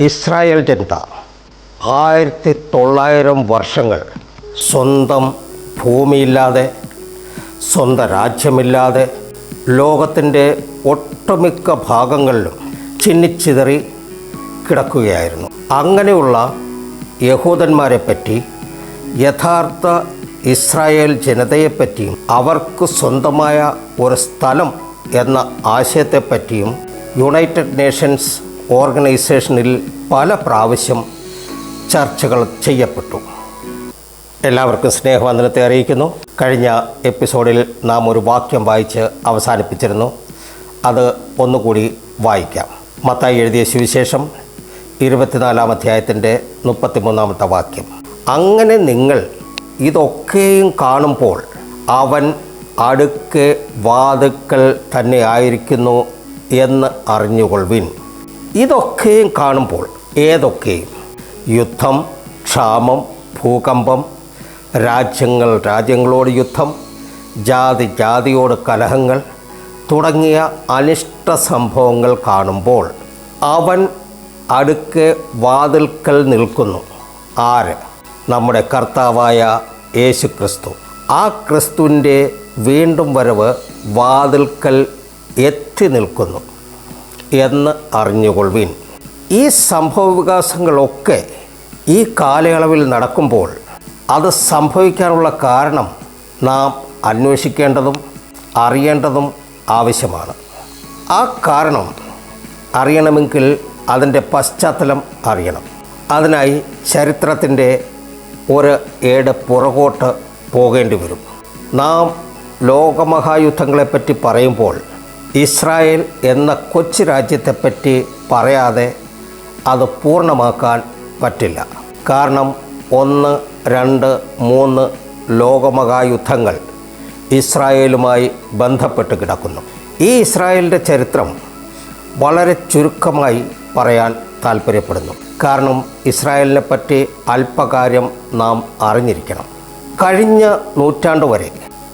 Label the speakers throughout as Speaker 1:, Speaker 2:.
Speaker 1: Israel ജനത ആയിരത്തി തൊള്ളായിരം വർഷങ്ങൾ സ്വന്തം ഭൂമിയില്ലാതെ സ്വന്തം രാജ്യമില്ലാതെ ലോകത്തിന്റെ ഒട്ടുമിക്ക ഭാഗങ്ങളിലും ചിന്നിച്ചിതറി കിടക്കുകയായിരുന്നു. അങ്ങനെയുള്ള യഹൂദന്മാരെ പറ്റി യഥാർത്ഥ ഇസ്രായേൽ ജനതയെപ്പറ്റിയും അവർക്ക് സ്വന്തമായ ഒരു സ്ഥലം എന്ന ആശയത്തെപ്പറ്റിയും യുണൈറ്റഡ് നേഷൻസ് ഓർഗനൈസേഷനിൽ പല പ്രാവശ്യം ചർച്ചകൾ ചെയ്യപ്പെട്ടു. എല്ലാവർക്കും സ്നേഹവന്ദനത്തെ അറിയിക്കുന്നു. കഴിഞ്ഞ എപ്പിസോഡിൽ നാം ഒരു വാക്യം വായിച്ച് അവസാനിപ്പിച്ചിരുന്നു. അത് ഒന്നുകൂടി വായിക്കാം. മത്തായി എഴുതിയ സുവിശേഷം ഇരുപത്തിനാലാം അധ്യായത്തിന്റെ മുപ്പത്തിമൂന്നാമത്തെ വാക്യം. അങ്ങനെ നിങ്ങൾ ഇതൊക്കെയും കാണുമ്പോൾ അവൻ അടുക്കെ വാതുക്കൾ തന്നെ ആയിരിക്കുന്നു എന്ന് അറിഞ്ഞുകൊള്ളുവിൻ. ഇതൊക്കെയും കാണുമ്പോൾ ഏതൊക്കെയും യുദ്ധം ക്ഷാമം ഭൂകമ്പം രാജ്യങ്ങൾ രാജ്യങ്ങളോട് യുദ്ധം ജാതി ജാതിയോട് കലഹങ്ങൾ തുടങ്ങിയ അനിഷ്ട സംഭവങ്ങൾ കാണുമ്പോൾ അവൻ അടുക്കെ വാതിൽക്കൽ നിൽക്കുന്നു. ആര്? നമ്മുടെ കർത്താവായ യേശു ക്രിസ്തു ആ ക്രിസ്തുവിന്റെ വീണ്ടും വരവ് വാതിൽക്കൽ എത്തി നിൽക്കുന്നു. എന്ന് അറിഞ്ഞുകൊള്ളുവിൻ. ഈ സംഭവ വികാസങ്ങളൊക്കെ ഈ കാലയളവിൽ നടക്കുമ്പോൾ അത് സംഭവിക്കാനുള്ള കാരണം നാം അന്വേഷിക്കേണ്ടതും അറിയേണ്ടതും ആവശ്യമാണ്. ആ കാരണം അറിയണമെങ്കിൽ അതിന്റെ പശ്ചാത്തലം അറിയണം. അതിനായി ചരിത്രത്തിന്റെ ഒരു ഏട് പുറകോട്ട് പോകേണ്ടി വരും. നാം ലോകമഹായുദ്ധങ്ങളെപ്പറ്റി പറയുമ്പോൾ ഇസ്രായേൽ എന്ന കൊച്ചു രാജ്യത്തെപ്പറ്റി പറയാതെ അത് പൂർണമാക്കാൻ പറ്റില്ല. കാരണം ഒന്ന് രണ്ട് മൂന്ന് ലോകമഹായുദ്ധങ്ങൾ ഇസ്രായേലുമായി ബന്ധപ്പെട്ട് കിടക്കുന്നു. ഈ ഇസ്രായേലിന്റെ ചരിത്രം വളരെ ചുരുക്കമായി പറയാൻ താല്പര്യപ്പെടുന്നു. കാരണം ഇസ്രായേലിനെ പറ്റി അല്പകാര്യം നാം അറിഞ്ഞിരിക്കണം. കഴിഞ്ഞ നൂറ്റാണ്ട് വരെ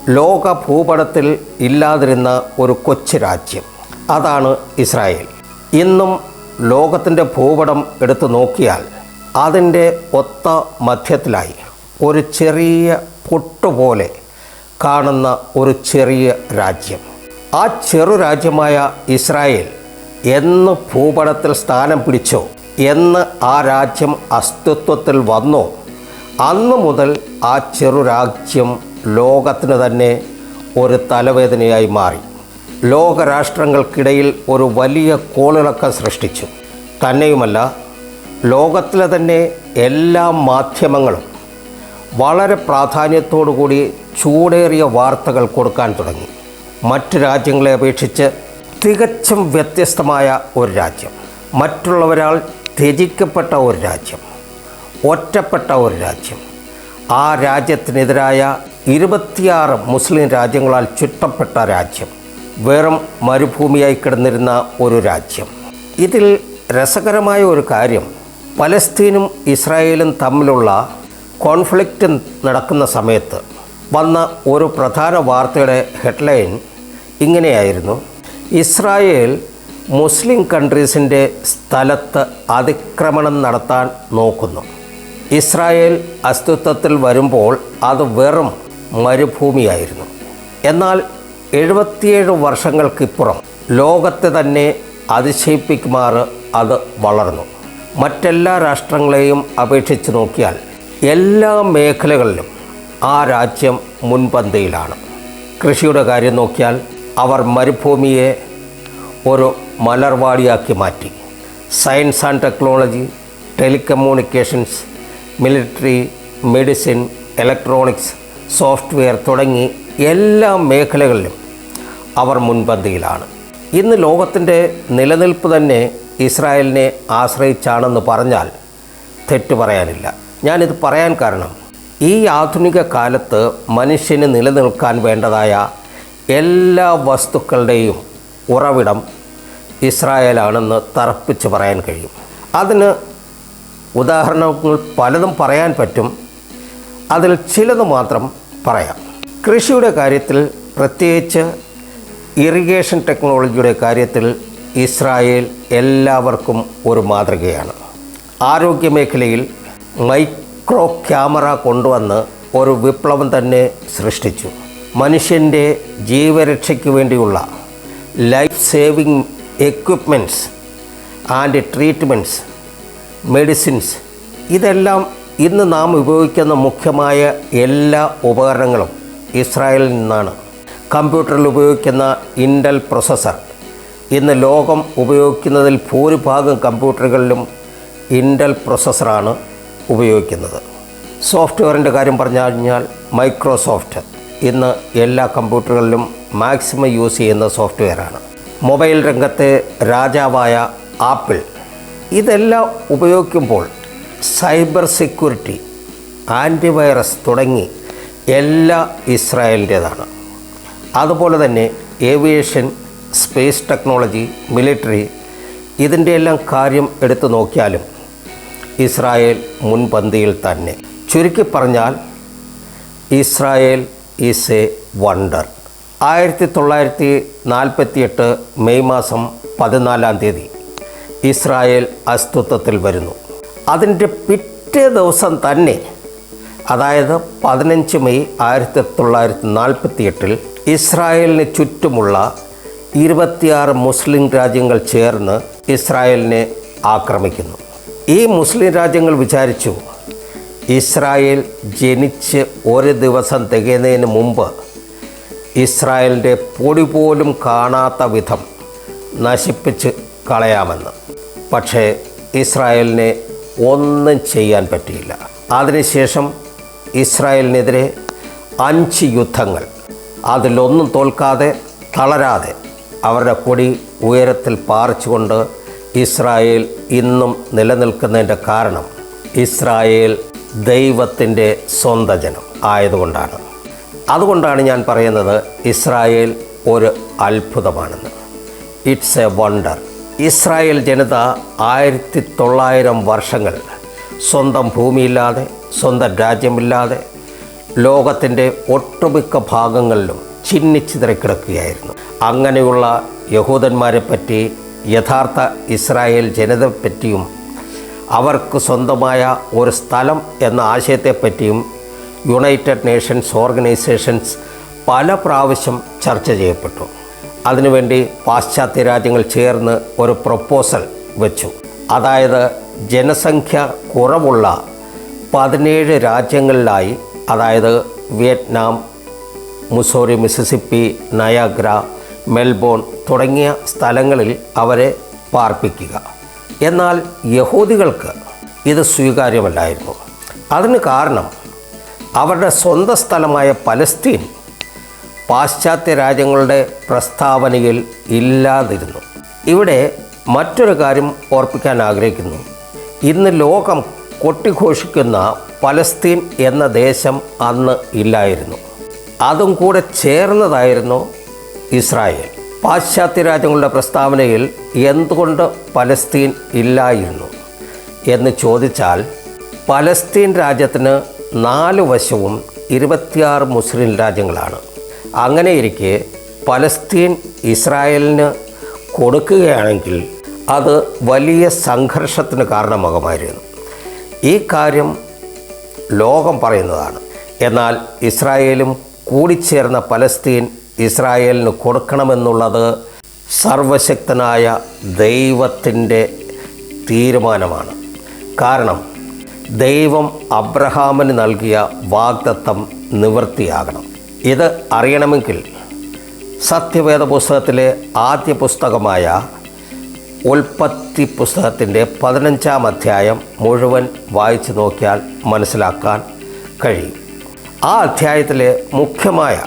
Speaker 1: ലോക ഭൂപടത്തിൽ ഇല്ലാതിരുന്ന ഒരു കൊച്ചു രാജ്യം. അതാണ് ഇസ്രായേൽ. ഇന്നും ലോകത്തിന്റെ ഭൂപടം എടുത്തു നോക്കിയാൽ അതിന്റെ ഒത്ത മധ്യത്തിലായി ഒരു ചെറിയ പൊട്ടുപോലെ കാണുന്ന ഒരു ചെറിയ രാജ്യം. ആ ചെറു രാജ്യമായ ഇസ്രായേൽ എന്ന് ഭൂപടത്തിൽ സ്ഥാനം പിടിച്ചോ എന്ന് ആ രാജ്യം അസ്തിത്വത്തിൽ വന്നോ അന്നു മുതൽ ആ ചെറു രാജ്യം ലോകത്തിന് തന്നെ ഒരു തലവേദനയായി മാറി. ലോകരാഷ്ട്രങ്ങൾക്കിടയിൽ ഒരു വലിയ കോളിളക്കം സൃഷ്ടിച്ചു. തന്നെയുമല്ല ലോകത്തിലെ തന്നെ എല്ലാ മാധ്യമങ്ങളും വളരെ പ്രാധാന്യത്തോടുകൂടി ചൂടേറിയ വാർത്തകൾ കൊടുക്കാൻ തുടങ്ങി. മറ്റ് രാജ്യങ്ങളെ അപേക്ഷിച്ച് തികച്ചും വ്യത്യസ്തമായ ഒരു രാജ്യം. മറ്റുള്ളവരാൾ ത്യജിക്കപ്പെട്ട ഒരു രാജ്യം. ഒറ്റപ്പെട്ട ഒരു രാജ്യം. ആ രാജ്യത്തിനെതിരായ ഇരുപത്തിയാറ് മുസ്ലിം രാജ്യങ്ങളാൽ ചുറ്റപ്പെട്ട രാജ്യം. വെറും മരുഭൂമിയായി കിടന്നിരുന്ന ഒരു രാജ്യം. ഇതിൽ രസകരമായ ഒരു കാര്യം പലസ്തീനും ഇസ്രായേലും തമ്മിലുള്ള കോൺഫ്ലിക്റ്റ് നടക്കുന്ന സമയത്ത് വന്ന ഒരു പ്രധാന വാർത്തയുടെ ഹെഡ്ലൈൻ ഇങ്ങനെയായിരുന്നു. ഇസ്രായേൽ മുസ്ലിം കൺട്രീസിന്റെ സ്ഥലത്ത് അതിക്രമണം നടത്താൻ നോക്കുന്നു. ഇസ്രായേൽ അസ്തിത്വത്തിൽ വരുമ്പോൾ അത് വെറും മരുഭൂമിയായിരുന്നു. എന്നാൽ എഴുപത്തിയേഴ് വർഷങ്ങൾക്കിപ്പുറം ലോകത്തെ തന്നെ അതിശയിപ്പിക്കുമാറ് അത് വളർന്നു. മറ്റെല്ലാ രാഷ്ട്രങ്ങളെയും അപേക്ഷിച്ച് നോക്കിയാൽ എല്ലാ മേഖലകളിലും ആ രാജ്യം മുൻപന്തിയിലാണ്. കൃഷിയുടെ കാര്യം നോക്കിയാൽ അവർ മരുഭൂമിയെ ഒരു മലർവാടിയാക്കി മാറ്റി. Science and technology telecommunications military medicine electronics software തുടങ്ങി എല്ലാ മേഖലകളിലും അവർ മുൻപന്തിയിലാണ്. ഇന്ന് ലോകത്തിന്റെ നിലനിൽപ്പ് തന്നെ ഇസ്രായേലിനെ ആശ്രയിച്ചാണെന്ന് പറഞ്ഞാൽ തെറ്റു പറയാനില്ല. ഞാനിത് പറയാൻ കാരണം ഈ ആധുനിക കാലത്ത് മനുഷ്യന് നിലനിൽക്കാൻ വേണ്ടതായ എല്ലാ വസ്തുക്കളുടെയും ഉറവിടം ഇസ്രായേലാണെന്ന് തറപ്പിച്ച് പറയാൻ കഴിയും. അതിന് ഉദാഹരണങ്ങൾ പലതും പറയാൻ പറ്റും. അതിൽ ചിലത് മാത്രം പറയാം. കൃഷിയുടെ കാര്യത്തിൽ പ്രത്യേകിച്ച് ഇറിഗേഷൻ ടെക്നോളജിയുടെ കാര്യത്തിൽ ഇസ്രായേൽ എല്ലാവർക്കും ഒരു മാതൃകയാണ്. ആരോഗ്യമേഖലയിൽ മൈക്രോ ക്യാമറ കൊണ്ടുവന്ന് ഒരു വിപ്ലവം തന്നെ സൃഷ്ടിച്ചു. മനുഷ്യന്റെ ജീവരക്ഷയ്ക്ക് വേണ്ടിയുള്ള life saving equipments and treatments medicines ഇതെല്ലാം ഇന്ന് നാം ഉപയോഗിക്കുന്ന മുഖ്യമായ എല്ലാ ഉപകരണങ്ങളും ഇസ്രായേലിൽ നിന്നാണ്. കമ്പ്യൂട്ടറിൽ ഉപയോഗിക്കുന്ന ഇന്റൽ പ്രൊസസ്സർ ഇന്ന് ലോകം ഉപയോഗിക്കുന്നതിൽ ഭൂരിഭാഗം കമ്പ്യൂട്ടറുകളിലും ഇന്റൽ പ്രൊസസ്സറാണ് ഉപയോഗിക്കുന്നത്. സോഫ്റ്റ്വെയറിന്റെ കാര്യം പറഞ്ഞു കഴിഞ്ഞാൽ മൈക്രോസോഫ്റ്റ്. ഇന്ന് എല്ലാ കമ്പ്യൂട്ടറുകളിലും മാക്സിമം യൂസ് ചെയ്യുന്ന സോഫ്റ്റ്വെയറാണ്. മൊബൈൽ രംഗത്തെ രാജാവായ ആപ്പിൾ ഇതെല്ലാം ഉപയോഗിക്കുമ്പോൾ സൈബർ സെക്യൂരിറ്റി ആന്റിവൈറസ് തുടങ്ങി എല്ലാ ഇസ്രായേലിന്റേതാണ്. അതുപോലെ തന്നെ ഏവിയേഷൻ സ്പേസ് ടെക്നോളജി മിലിറ്ററി ഇതിന്റെ എല്ലാം കാര്യം എടുത്തു നോക്കിയാലും ഇസ്രായേൽ മുൻപന്തിയിൽ തന്നെ. ചുരുക്കി പറഞ്ഞാൽ ഇസ്രായേൽ ഈസ് എ വണ്ടർ ആയിരത്തി തൊള്ളായിരത്തി നാൽപ്പത്തിയെട്ട് മെയ് മാസം പതിനാലാം തീയതി ഇസ്രായേൽ അസ്തിത്വത്തിൽ വരുന്നു. അതിന്റെ പിറ്റേ ദിവസം തന്നെ അതായത് പതിനഞ്ച് മെയ് ആയിരത്തി തൊള്ളായിരത്തി നാൽപ്പത്തി എട്ടിൽ ഇസ്രായേലിന് ചുറ്റുമുള്ള ഇരുപത്തിയാറ് മുസ്ലിം രാജ്യങ്ങൾ ചേർന്ന് ഇസ്രായേലിനെ ആക്രമിക്കുന്നു. ഈ മുസ്ലിം രാജ്യങ്ങൾ വിചാരിച്ചു ഇസ്രായേൽ ജനിച്ച് ഒരു ദിവസം തികയുന്നതിന് മുമ്പ് ഇസ്രായേലിന്റെ പൊടി പോലും കാണാത്ത വിധം നശിപ്പിച്ച് കളയാമെന്ന്. പക്ഷേ ഇസ്രായേലിനെ ഒന്നും ചെയ്യാൻ പറ്റിയില്ല. അതിനുശേഷം ഇസ്രായേലിനെതിരെ അഞ്ച് യുദ്ധങ്ങൾ. അതിലൊന്നും തോൽക്കാതെ തളരാതെ അവരുടെ കൊടി ഉയരത്തിൽ പാറിച്ചുകൊണ്ട് ഇസ്രായേൽ ഇന്നും നിലനിൽക്കുന്നതിന്റെ കാരണം ഇസ്രായേൽ ദൈവത്തിന്റെ സ്വന്തം ജനം ആയതുകൊണ്ടാണ്. അതുകൊണ്ടാണ് ഞാൻ പറയുന്നത് ഇസ്രായേൽ ഒരു അത്ഭുതമാണെന്ന്. ഇറ്റ്സ് എ വണ്ടർ ഇസ്രായേൽ ജനത ആയിരത്തി തൊള്ളായിരം വർഷങ്ങൾ സ്വന്തം ഭൂമിയില്ലാതെ സ്വന്തം രാജ്യമില്ലാതെ ലോകത്തിന്റെ ഒട്ടുമിക്ക ഭാഗങ്ങളിലും ചിന്നിച്ചിതറിക്കിടക്കുകയായിരുന്നു അങ്ങനെയുള്ള യഹൂദന്മാരെ പറ്റി യഥാർത്ഥ ഇസ്രായേൽ ജനതയെപ്പറ്റിയും അവർക്ക് സ്വന്തമായ ഒരു സ്ഥലം എന്ന ആശയത്തെപ്പറ്റിയും യുണൈറ്റഡ് നേഷൻസ് ഓർഗനൈസേഷൻസ് പല പ്രാവശ്യം ചർച്ച ചെയ്യപ്പെട്ടു. അതിനുവേണ്ടി പാശ്ചാത്യ രാജ്യങ്ങൾ ചേർന്ന് ഒരു പ്രപ്പോസൽ വെച്ചു. അതായത് ജനസംഖ്യ കുറവുള്ള പതിനേഴ് രാജ്യങ്ങളിലായി അതായത് Vietnam Missouri Mississippi Niagara Melbourne തുടങ്ങിയ സ്ഥലങ്ങളിൽ അവരെ പാർപ്പിക്കുക. എന്നാൽ യഹൂദികൾക്ക് ഇത് സ്വീകാര്യമല്ലായിരുന്നു. അതിന് കാരണം അവരുടെ സ്വന്തം സ്ഥലമായ പലസ്തീൻ പാശ്ചാത്യ രാജ്യങ്ങളുടെ പ്രസ്താവനയിൽ ഇല്ലാതിരുന്നു. ഇവിടെ മറ്റൊരു കാര്യം ഓർപ്പിക്കാൻ ആഗ്രഹിക്കുന്നു. ഇന്ന് ലോകം കൊട്ടിഘോഷിക്കുന്ന പലസ്തീൻ എന്ന ദേശം അന്ന് ഇല്ലായിരുന്നു. അതും കൂടെ ചേർന്നതായിരുന്നു ഇസ്രായേൽ. പാശ്ചാത്യ രാജ്യങ്ങളുടെ പ്രസ്താവനയിൽ എന്തുകൊണ്ട് പലസ്തീൻ ഇല്ലായിരുന്നു? എന്ന് ചോദിച്ചാൽ പലസ്തീൻ രാജ്യത്തിന് നാല് വശവും ഇരുപത്തിയാറ് മുസ്ലിം രാജ്യങ്ങളാണ്. അങ്ങനെയിരിക്കെ പലസ്തീൻ ഇസ്രായേലിന് കൊടുക്കുകയാണെങ്കിൽ അത് വലിയ സംഘർഷത്തിന് കാരണമാകുമായിരുന്നു. ഈ കാര്യം ലോകം പറയുന്നതാണ്. എന്നാൽ ഇസ്രായേലും കൂടിച്ചേർന്ന പലസ്തീൻ ഇസ്രായേലിന് കൊടുക്കണമെന്നുള്ളത് സർവശക്തനായ ദൈവത്തിന്റെ തീരുമാനമാണ്. കാരണം ദൈവം അബ്രഹാമിന് നൽകിയ വാഗ്ദത്തം നിവൃത്തിയാകണം. ഇത് അറിയണമെങ്കിൽ സത്യവേദ പുസ്തകത്തിലെ ആദ്യ പുസ്തകമായ ഉൽപ്പത്തി പുസ്തകത്തിന്റെ പതിനഞ്ചാം അധ്യായം മുഴുവൻ വായിച്ചു നോക്കിയാൽ മനസ്സിലാക്കാൻ കഴിയും. ആ അധ്യായത്തിലെ മുഖ്യമായ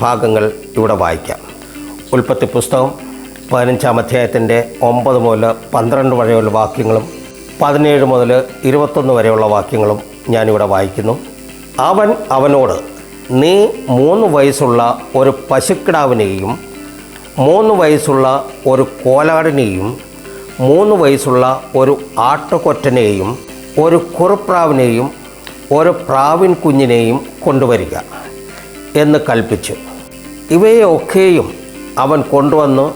Speaker 1: ഭാഗങ്ങൾ ഇവിടെ വായിക്കാം. ഉൽപ്പത്തി പുസ്തകം പതിനഞ്ചാം അധ്യായത്തിന്റെ ഒമ്പത് മുതൽ പന്ത്രണ്ട് വരെയുള്ള വാക്യങ്ങളും പതിനേഴ് മുതൽ ഇരുപത്തൊന്ന് വരെയുള്ള വാക്യങ്ങളും ഞാനിവിടെ വായിക്കുന്നു. അവൻ അവനോട് നീ മൂന്ന് വയസ്സുള്ള ഒരു പശുക്കിടാവിനെയും മൂന്ന് വയസ്സുള്ള ഒരു കോലാടിനെയും മൂന്ന് വയസ്സുള്ള ഒരു ആട്ടുകൊറ്റനെയും ഒരു കുറുപ്രാവിനെയും ഒരു പ്രാവിൻ കുഞ്ഞിനെയും കൊണ്ടുവരിക എന്ന് കൽപ്പിച്ചു. ഇവയൊക്കെയും അവൻ കൊണ്ടുവന്ന്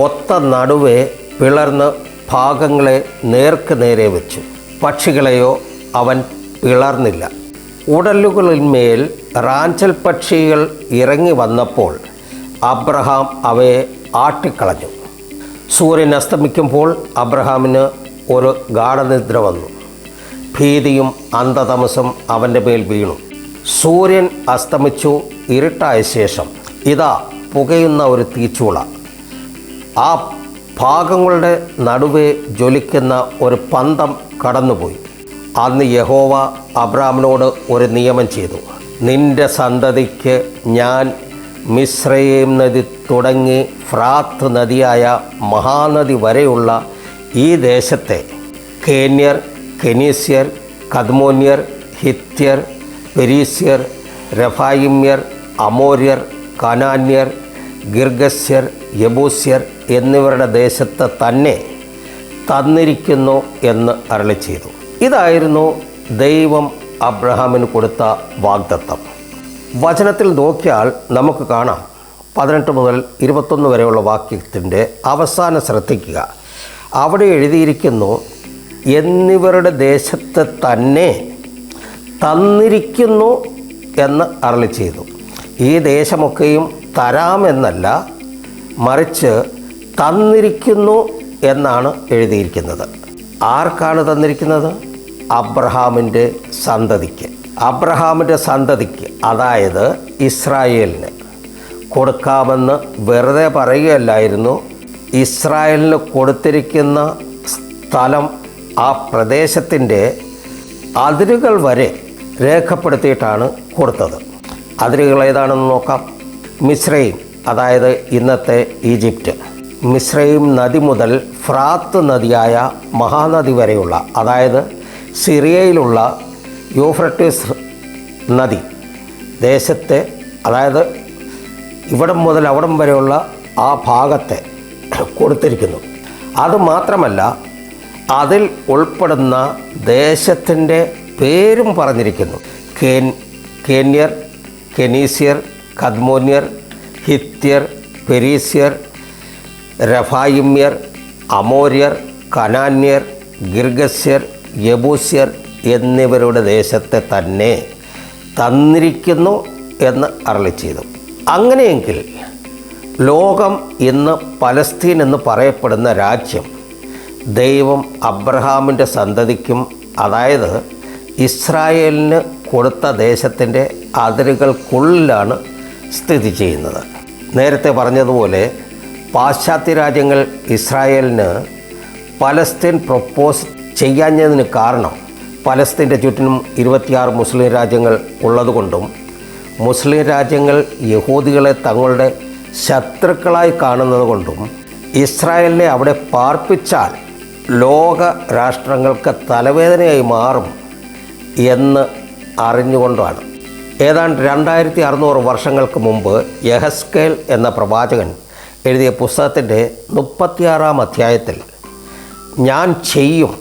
Speaker 1: ഒത്ത നടുവെ പിളർന്ന് ഭാഗങ്ങളെ നേർക്ക് നേരെ വെച്ചു. പക്ഷികളെയോ അവൻ പിളർന്നില്ല. ഉടലുകളിന്മേൽ റാഞ്ചൽ പക്ഷികൾ ഇറങ്ങി വന്നപ്പോൾ അബ്രഹാം അവയെ ആട്ടിക്കളഞ്ഞു. സൂര്യൻ അസ്തമിക്കുമ്പോൾ അബ്രഹാമിന് ഒരു ഗാഠനിദ്ര വന്നു. ഭീതിയും അന്ധതമസും അവന്റെ മേൽ വീണു. സൂര്യൻ അസ്തമിച്ചു ഇരുട്ടായ ശേഷം ഇതാ പുകയുന്ന ഒരു തീച്ചൂള. ആ ഭാഗങ്ങളുടെ നടുവേ ജ്വലിക്കുന്ന ഒരു പന്തം കടന്നുപോയി. അന്ന് യഹോവ അബ്രാമിനോട് ഒരു നിയമം ചെയ്തു. നിന്റെ സന്തതിക്ക് ഞാൻ മിശ്രയേം നദി തുടങ്ങി ഫ്രാത്ത് നദിയായ മഹാനദി വരെയുള്ള ഈ ദേശത്തെ കേന്യർ കെനീസ്യർ കദ്മോന്യർ ഹിത്യർ പെരീസ്യർ രഫായിമ്യർ അമോര്യർ കനാന്യർ ഗിർഗസ്യർ യബൂസ്യർ എന്നിവരുടെ ദേശത്ത് തന്നെ തന്നിരിക്കുന്നു എന്ന് അരളി ചെയ്തു ഇതായിരുന്നു ദൈവം അബ്രഹാമിന് കൊടുത്ത വാഗ്ദത്തം. വചനത്തിൽ നോക്കിയാൽ നമുക്ക് കാണാം. പതിനെട്ട് മുതൽ ഇരുപത്തൊന്ന് വരെയുള്ള വാക്യത്തിന്റെ അവസാനം ശ്രദ്ധിക്കുക. അവിടെ എഴുതിയിരിക്കുന്നു എന്നിവരുടെ ദേശത്ത് തന്നെ തന്നിരിക്കുന്നു എന്ന് അരളി ചെയ്തു. ഈ ദേശമൊക്കെയും തരാമെന്നല്ല മറിച്ച് തന്നിരിക്കുന്നു എന്നാണ് എഴുതിയിരിക്കുന്നത്. ആർക്കാണ് തന്നിരിക്കുന്നത്? അബ്രഹാമിന്റെ സന്തതിക്ക്. അബ്രഹാമിന്റെ സന്തതിക്ക് അതായത് ഇസ്രായേലിന്. കൊടുക്കാമെന്ന് വെറുതെ പറയുകയല്ലായിരുന്നു. ഇസ്രായേലിന് കൊടുത്തിരിക്കുന്ന സ്ഥലം ആ പ്രദേശത്തിന്റെ അതിരുകൾ വരെ രേഖപ്പെടുത്തിയിട്ടാണ് കൊടുത്തത്. അതിരുകൾ ഏതാണെന്ന് നോക്കാം. മിശ്രയും അതായത് ഇന്നത്തെ ഈജിപ്റ്റ്. മിശ്രയും നദി മുതൽ ഫ്രാത്ത് നദിയായ മഹാനദി വരെയുള്ള അതായത് സിറിയയിലുള്ള യൂഫ്രട്ടീസ് നദി ദേശത്തെ അതായത് ഇവിടം മുതൽ അവിടം വരെയുള്ള ആ ഭാഗത്തെ കൊടുത്തിരിക്കുന്നു. അതുമാത്രമല്ല അതിൽ ഉൾപ്പെടുന്ന ദേശത്തിന്റെ പേരും പറഞ്ഞിരിക്കുന്നു. കേൻ കേന്യർ കെനീസ്യർ കദ്മോന്യർ ഹിത്യർ പെരീസ്യർ രഫായിമ്യർ അമോര്യർ കനാന്യർ ഗിർഗസ്യർ യബൂസ്യർ എന്നിവരുടെ ദേശത്തെ തന്നെ തന്നിരിക്കുന്നു എന്ന് അരളി ചെയ്തു. അങ്ങനെയെങ്കിൽ ലോകം ഇന്ന് പലസ്തീൻ എന്ന് പറയപ്പെടുന്ന രാജ്യം ദൈവം അബ്രഹാമിന്റെ സന്തതിക്കും അതായത് ഇസ്രായേലിന് കൊടുത്ത ദേശത്തിന്റെ അതിരുകൾക്കുള്ളിലാണ് സ്ഥിതി ചെയ്യുന്നത്. നേരത്തെ പറഞ്ഞതുപോലെ പാശ്ചാത്യ രാജ്യങ്ങൾ ഇസ്രായേലിന് പലസ്തീൻ പ്രൊപ്പോസ് ചെയ്യാഞ്ഞതിന് കാരണം പലസ്തീന്റെ ചുറ്റിനും ഇരുപത്തിയാറ് മുസ്ലിം രാജ്യങ്ങൾ ഉള്ളതുകൊണ്ടും മുസ്ലിം രാജ്യങ്ങൾ യഹൂദികളെ തങ്ങളുടെ ശത്രുക്കളായി കാണുന്നത് കൊണ്ടും ഇസ്രായേലിനെ അവിടെ പാർപ്പിച്ചാൽ ലോക രാഷ്ട്രങ്ങൾക്ക് തലവേദനയായി മാറും എന്ന് അറിഞ്ഞുകൊണ്ടാണ്. ഏതാണ്ട് രണ്ടായിരത്തി അറുന്നൂറ് വർഷങ്ങൾക്ക് മുമ്പ് യഹസ്കേൽ എന്ന പ്രവാചകൻ എഴുതിയ പുസ്തകത്തിന്റെ മുപ്പത്തിയാറാം അധ്യായത്തിൽ ഞാൻ ചെയ്യും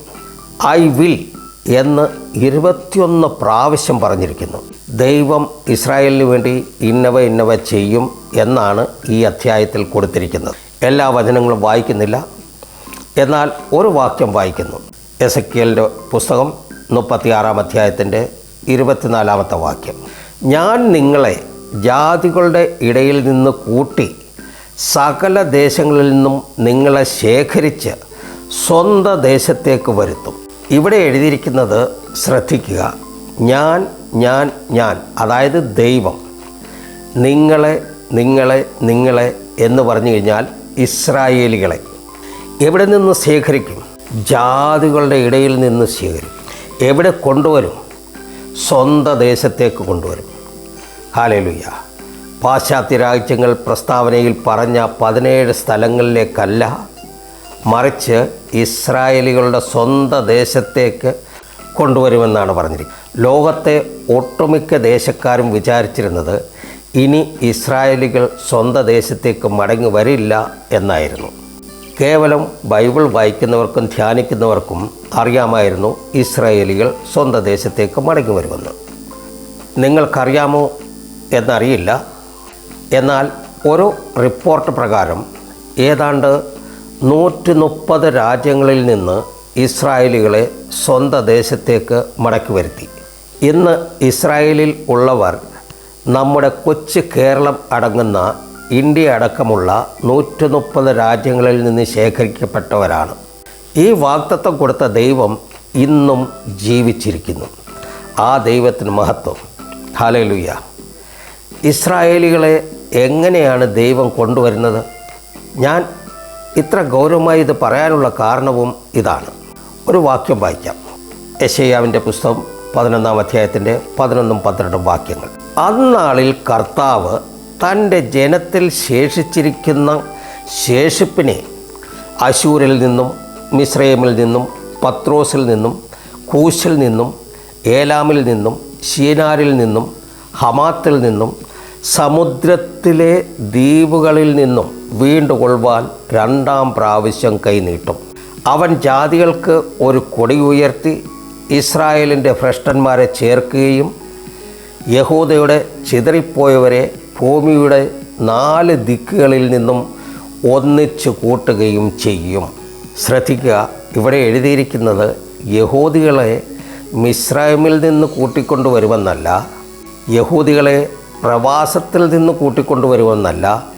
Speaker 1: ഐ വിൽ എന്ന് ഇരുപത്തിയൊന്ന് പ്രാവശ്യം പറഞ്ഞിരിക്കുന്നു. ദൈവം ഇസ്രായേലിന് വേണ്ടി ഇന്നവ ഇന്നവ ചെയ്യും എന്നാണ് ഈ അധ്യായത്തിൽ കൊടുത്തിരിക്കുന്നത്. എല്ലാ വചനങ്ങളും വായിക്കുന്നില്ല. എന്നാൽ ഒരു വാക്യം വായിക്കുന്നു. എസ് എക്കിയലിന്റെ പുസ്തകം മുപ്പത്തിയാറാം അധ്യായത്തിന്റെ ഇരുപത്തിനാലാമത്തെ വാക്യം. ഞാൻ നിങ്ങളെ ജാതികളുടെ ഇടയിൽ നിന്ന് കൂട്ടി സകല ദേശങ്ങളിൽ നിന്നും നിങ്ങളെ ശേഖരിച്ച് സ്വന്തം ദേശത്തേക്ക് വരുത്തും. ഇവിടെ എഴുതിയിരിക്കുന്നത് ശ്രദ്ധിക്കുക. ഞാൻ ഞാൻ ഞാൻ അതായത് ദൈവം നിങ്ങളെ നിങ്ങളെ നിങ്ങളെ എന്ന് പറഞ്ഞു കഴിഞ്ഞാൽ ഇസ്രായേലികളെ എവിടെ നിന്ന് ശേഖരിക്കും? ജാതികളുടെ ഇടയിൽ നിന്ന് ശേഖരിക്കും. എവിടെ കൊണ്ടുവരും? സ്വന്തം ദേശത്തേക്ക് കൊണ്ടുവരും. ഹാലലുയ്യ പാശ്ചാത്യ രാജ്യങ്ങൾ പ്രസ്താവനയിൽ പറഞ്ഞ പതിനേഴ് സ്ഥലങ്ങളിലേക്കല്ല മറിച്ച് ഇസ്രായേലികളുടെ സ്വന്തം ദേശത്തേക്ക് കൊണ്ടുവരുമെന്നാണ് പറഞ്ഞിരിക്കുന്നത്. ലോകത്തെ ഒട്ടുമിക്ക ദേശക്കാരും വിചാരിച്ചിരുന്നത് ഇനി ഇസ്രായേലികൾ സ്വന്തം ദേശത്തേക്ക് മടങ്ങി വരില്ല എന്നായിരുന്നു. കേവലം ബൈബിൾ വായിക്കുന്നവർക്കും ധ്യാനിക്കുന്നവർക്കും അറിയാമായിരുന്നു ഇസ്രായേലികൾ സ്വന്തം ദേശത്തേക്ക് മടങ്ങി വരുമെന്ന്. നിങ്ങൾക്കറിയാമോ എന്നറിയില്ല. എന്നാൽ ഒരു റിപ്പോർട്ട് പ്രകാരം ഏതാണ്ട് നൂറ്റി മുപ്പത് രാജ്യങ്ങളിൽ നിന്ന് ഇസ്രായേലികളെ സ്വന്തം ദേശത്തേക്ക് മടക്കി വരുത്തി. ഇന്ന് ഇസ്രായേലിൽ ഉള്ളവർ നമ്മുടെ കൊച്ചു കേരളം അടങ്ങുന്ന ഇന്ത്യ അടക്കമുള്ള നൂറ്റി മുപ്പത് രാജ്യങ്ങളിൽ നിന്ന് ശേഖരിക്കപ്പെട്ടവരാണ്. ഈ വാക്തത്വം കൊടുത്ത ദൈവം ഇന്നും ജീവിച്ചിരിക്കുന്നു. ആ ദൈവത്തിന് മഹത്വം. ഹാലലുയ്യ ഇസ്രായേലികളെ എങ്ങനെയാണ് ദൈവം കൊണ്ടുവരുന്നത്? ഞാൻ ഇത്ര ഗൗരവമായി ഇത് പറയാനുള്ള കാരണവും ഇതാണ്. ഒരു വാക്യം വായിക്കാം. യശയ്യാവിന്റെ പുസ്തകം പതിനൊന്നാം അധ്യായത്തിന്റെ പതിനൊന്നും പന്ത്രണ്ടും വാക്യങ്ങൾ. അന്നാളിൽ കർത്താവ് തന്റെ ജനത്തിൽ ശേഷിച്ചിരിക്കുന്ന ശേഷിപ്പിനെ അശൂരിൽ നിന്നും മിശ്രയമിൽ നിന്നും പത്രോസിൽ നിന്നും കൂശിൽ നിന്നും ഏലാമിൽ നിന്നും ഷീനാരിൽ നിന്നും ഹമാത്തിൽ നിന്നും സമുദ്രത്തിലെ ദ്വീപുകളിൽ നിന്നും വീണ്ടുകൊള്ളുവാൻ രണ്ടാം പ്രാവശ്യം കൈനീട്ടും അവൻ ജാതികൾക്ക് ഒരു കൊടി ഉയർത്തി ഇസ്രായേലിന്റെ ഭ്രഷ്ടന്മാരെ ചേർക്കുകയും യഹൂദയുടെ ചിതറിപ്പോയവരെ ഭൂമിയുടെ നാല് ദിക്കുകളിൽ നിന്നും ഒന്നിച്ച് കൂട്ടുകയും ചെയ്യും. ശ്രദ്ധിക്കുക ഇവിടെ എഴുതിയിരിക്കുന്നത് യഹൂദികളെ മിസ്രൈമിൽ നിന്ന് കൂട്ടിക്കൊണ്ടുവരുമെന്നല്ല യഹൂദികളെ പ്രവാസത്തിൽ നിന്ന് കൂട്ടിക്കൊണ്ടുവരുമെന്നല്ല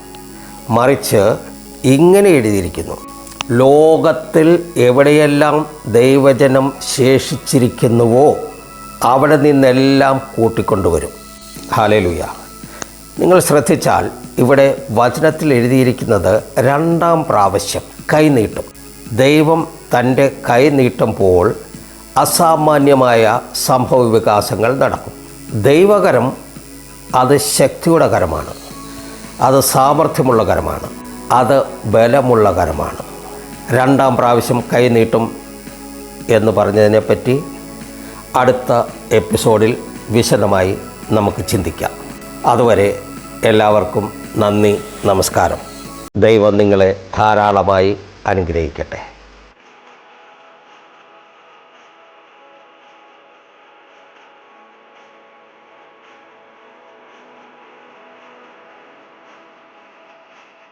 Speaker 1: മറിച്ച് ഇങ്ങനെ എഴുതിയിരിക്കുന്നു. ലോകത്തിൽ എവിടെയെല്ലാം ദൈവജനം ശേഷിച്ചിരിക്കുന്നുവോ അവിടെ നിന്നെല്ലാം കൂട്ടിക്കൊണ്ടുവരും. ഹാലേലുയ നിങ്ങൾ ശ്രദ്ധിച്ചാൽ ഇവിടെ വചനത്തിൽ എഴുതിയിരിക്കുന്നത് രണ്ടാം പ്രാവശ്യം കൈനീട്ടും ദൈവം തന്റെ കൈ നീട്ടുമ്പോൾ അസാമാന്യമായ സംഭവ വികാസങ്ങൾ നടക്കും. ദൈവകരം അത് ശക്തിയുടെ കരമാണ്. അത് സാമർഥ്യമുള്ള കരമാണ്. അത് ബലമുള്ള കരമാണ്. രണ്ടാം പ്രാവശ്യം കൈ നീട്ടും എന്ന് പറഞ്ഞതിനെപ്പറ്റി അടുത്ത എപ്പിസോഡിൽ വിശദമായി നമുക്ക് ചിന്തിക്കാം. അതുവരെ എല്ലാവർക്കും നന്ദി നമസ്കാരം. ദൈവം നിങ്ങളെ ധാരാളമായി അനുഗ്രഹിക്കട്ടെ.